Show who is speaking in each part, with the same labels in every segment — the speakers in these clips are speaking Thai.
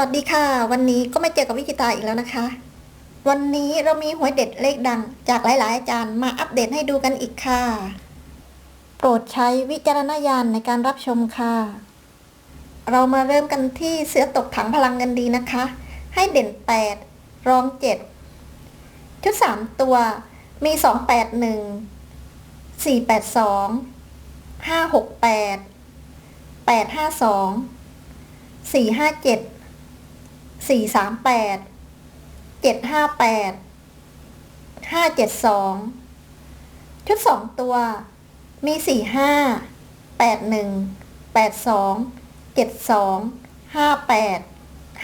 Speaker 1: วัสดีค่ะ วันนี้ก็มาเจอกับวิจิตาอีกแล้วนะคะ วันนี้เรามีหวยเด็ดเลขดัง จากหลาย ๆ อาจารย์มาอัปเดตให้ดูกันอีกค่ะ โปรดใช้วิจารณญาณในการรับชมค่ะ เรามาเริ่มกันที่เสือตกถังพลังเงินดีนะคะ ให้เด่น 8 รอง 7 ชุด 3 ตัวมี 281 482 568 852สี่ห้าเจ็ด สี่สามแปดเจ็ดห้าแปดห้าเจ็ดสองชุดสองตัวมีสี่ห้าแปดหนึ่งแปดสองเจ็ดสองห้าแปด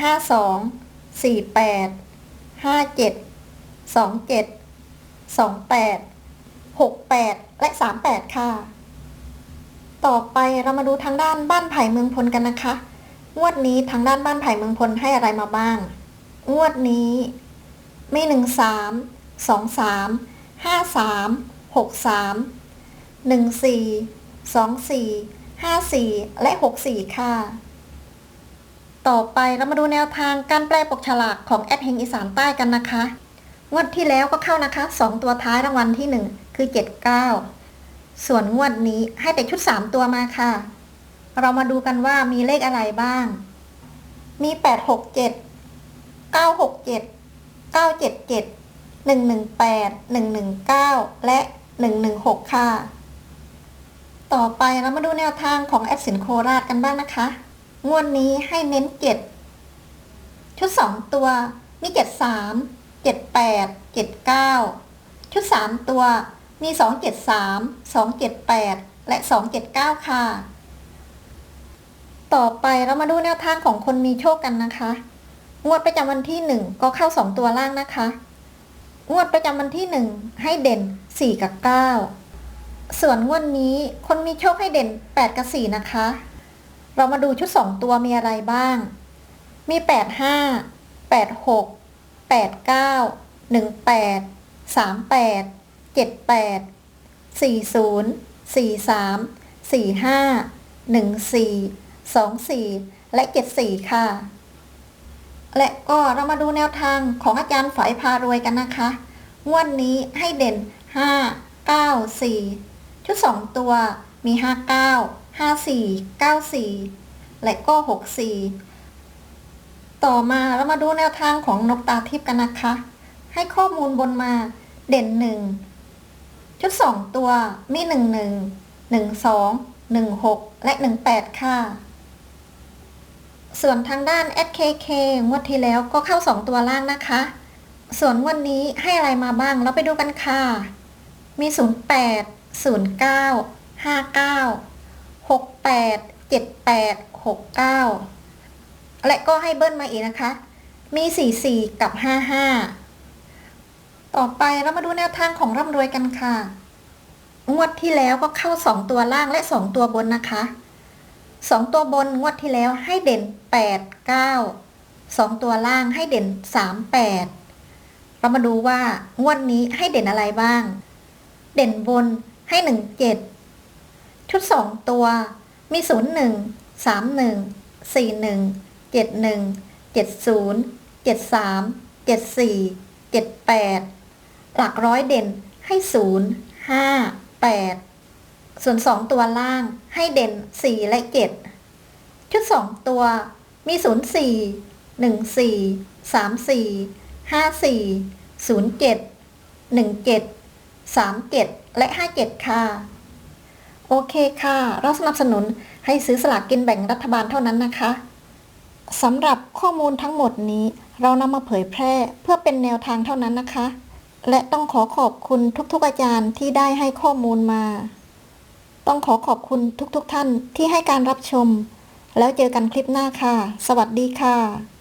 Speaker 1: ห้าสองสี่แปดห้าเจ็ดสองเจ็ดสองแปดหกแปดและสามแปดค่ะ ต่อไปเรามาดูทางด้านบ้านไผ่เมืองพลกันนะคะ งวดนี้ทางด้านบ้านไผ่เมืองพลให้อะไรมาบ้าง งวดนี้ มีหนึ่งสามสองสามห้าสามหกสามหนึ่งสี่สองสี่ห้าสี่และหกสี่ค่ะ ต่อไปเรามาดูแนวทางการแปลปกฉลากของแอดเฮงอีสานใต้กันนะคะ งวดที่แล้วก็เข้านะคะสองตัวท้ายรางวัลที่หนึ่งคือเจ็ดเก้าส่วนงวดนี้ให้แต่ชุดสามตัวมาค่ะ เรามาดูกันว่ามีเลขอะไรบ้าง มีแปดหกเจ็ดเก้าหกเจ็ดเก้าเจ็ดเจ็ดหนึ่งหนึ่งแปดหนึ่งหนึ่งเก้าและหนึ่งหนึ่งหกค่ะ ต่อไปเรามาดูแนวทางของแอดสินโคราชกันบ้างนะคะ งวดนี้ให้เน้นเจ็ดชุดสองตัว มีเจ็ดสามเจ็ดแปดเจ็ดเก้าชุดสามตัว มีสองเจ็ดสามสองเจ็ดแปดและสองเจ็ดเก้าค่ะ ต่อไปเรามาดูแนวทางของคนมีโชคกันนะคะ งวดประจำวันที่หนึ่งก็เข้าสองตัวล่างนะคะ งวดประจำวันที่หนึ่งให้เด่นสี่กับเก้าส่วนงวดนี้คนมีโชคให้เด่นแปดกับสี่นะคะ เรามาดูชุดสองตัวมีอะไรบ้าง มีแปดห้าแปดหกแปดเก้าหนึ่งแปดสามแปดเจ็ดแปดสี่ศูนย์สี่สามสี่ห้าหนึ่งสี่สองสี่และเจ็ดสี่ค่ะ และก็เรามาดูแนวทางของอาจารย์ฝอยพารวยกันนะคะงวดนี้ให้เด่น 5 9 4 ชุด 2 ตัวมี 5 9 5 4 9 4 และก็ 6 4 ต่อมาเรามาดูแนวทางของนกตาทิพย์กันนะคะ ให้ข้อมูลบนมาเด่น 1 ชุด 2 ตัวมี 1 1 1 2 1 6 และ 18 ค่ะ ส่วนทางด้าน SKK งวดที่แล้วก็เข้า 2 ตัวล่างนะคะ ส่วนงวดนี้ให้อะไรมาบ้างเราไปดูกันค่ะ มี 08 09 59 68 78 69 และก็ให้เบิ้ลมาอีกนะคะ มี 44 กับ 55 ต่อไปเรามาดูแนวทางของร่ำรวยกันค่ะ งวดที่แล้วก็เข้า 2 ตัวล่างและ 2 ตัวบนนะคะ สองตัวบนงวดที่แล้วให้เด่นแปดเก้าสองตัวล่างให้เด่นสามแปดเรามาดูว่างวดนี้ให้เด่นอะไรบ้าง เด่นบนให้หนึ่งเจ็ดชุดสองตัวมีศูนย์หนึ่งสามหนึ่งสี่หนึ่งเจ็ดหนึ่งเจ็ดศูนย์เจ็ดสามเจ็ดสี่เจ็ดแปดหลักร้อยเด่นให้ศูนย์ห้าแปด ส่วน 2 ตัวล่างให้เด่น 4 และ 7 ชุด 2 ตัวมี 0 4 1 4 3 4 5 4 0 7 1 7 3 7 และ 5 7 ค่ะ โอเคค่ะ เราสนับสนุนให้ซื้อสลากกินแบ่งรัฐบาลเท่านั้นนะคะสำหรับข้อมูลทั้งหมดนี้ เรานำมาเผยแพร่เพื่อเป็นแนวทางเท่านั้นนะคะ และต้องขอขอบคุณทุกๆอาจารย์ที่ได้ให้ข้อมูลมา ต้องขอขอบคุณทุกๆทท่านที่ให้การรับชม แล้วเจอกันคลิปหน้าค่ะ สวัสดีค่ะ